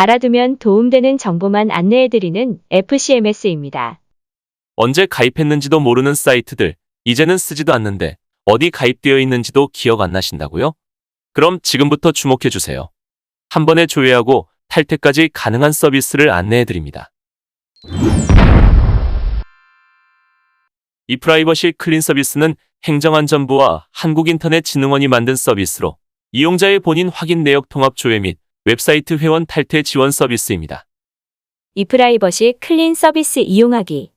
알아두면 도움되는 정보만 안내해드리는 FCMS입니다. 언제 가입했는지도 모르는 사이트들, 이제는 쓰지도 않는데 어디 가입되어 있는지도 기억 안 나신다고요? 그럼 지금부터 주목해주세요. 한 번에 조회하고 탈퇴까지 가능한 서비스를 안내해드립니다. 이 프라이버시 클린 서비스는 행정안전부와 한국인터넷진흥원이 만든 서비스로 이용자의 본인 확인 내역 통합 조회 및 웹사이트 회원 탈퇴 지원 서비스입니다. 이프라이버시 클린 서비스 이용하기.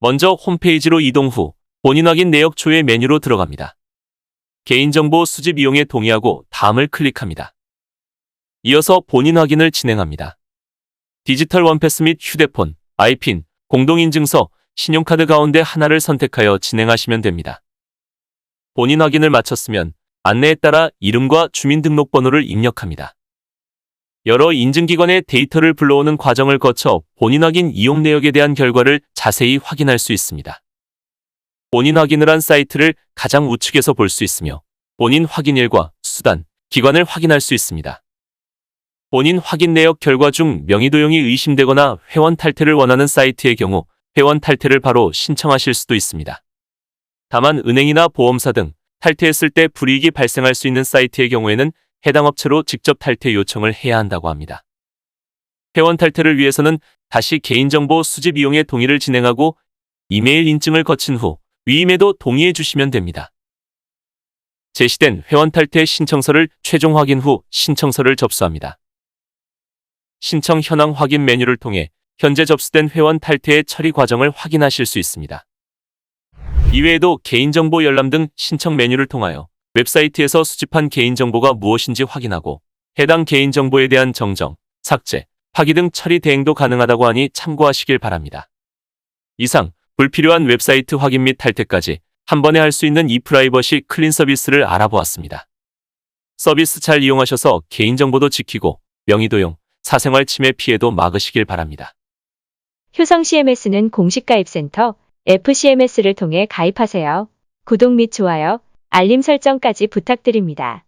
먼저 홈페이지로 이동 후 본인 확인 내역 조회 메뉴로 들어갑니다. 개인정보 수집 이용에 동의하고 다음을 클릭합니다. 이어서 본인 확인을 진행합니다. 디지털 원패스 및 휴대폰, 아이핀, 공동인증서, 신용카드 가운데 하나를 선택하여 진행하시면 됩니다. 본인 확인을 마쳤으면 안내에 따라 이름과 주민등록번호를 입력합니다. 여러 인증기관의 데이터를 불러오는 과정을 거쳐 본인 확인 이용 내역에 대한 결과를 자세히 확인할 수 있습니다. 본인 확인을 한 사이트를 가장 우측에서 볼 수 있으며 본인 확인일과 수단, 기관을 확인할 수 있습니다. 본인 확인 내역 결과 중 명의 도용이 의심되거나 회원 탈퇴를 원하는 사이트의 경우 회원 탈퇴를 바로 신청하실 수도 있습니다. 다만 은행이나 보험사 등 탈퇴했을 때 불이익이 발생할 수 있는 사이트의 경우에는 해당 업체로 직접 탈퇴 요청을 해야 한다고 합니다. 회원 탈퇴를 위해서는 다시 개인정보 수집 이용의 동의를 진행하고 이메일 인증을 거친 후 위임에도 동의해 주시면 됩니다. 제시된 회원 탈퇴 신청서를 최종 확인 후 신청서를 접수합니다. 신청 현황 확인 메뉴를 통해 현재 접수된 회원 탈퇴의 처리 과정을 확인하실 수 있습니다. 이외에도 개인정보 열람 등 신청 메뉴를 통하여 웹사이트에서 수집한 개인정보가 무엇인지 확인하고 해당 개인정보에 대한 정정, 삭제, 파기 등 처리 대행도 가능하다고 하니 참고하시길 바랍니다. 이상 불필요한 웹사이트 확인 및 탈퇴까지 한 번에 할 수 있는 이 프라이버시 클린 서비스를 알아보았습니다. 서비스 잘 이용하셔서 개인정보도 지키고 명의도용, 사생활 침해 피해도 막으시길 바랍니다. 효성 CMS는 공식 가입센터 FCMS를 통해 가입하세요. 구독 및 좋아요, 알림 설정까지 부탁드립니다.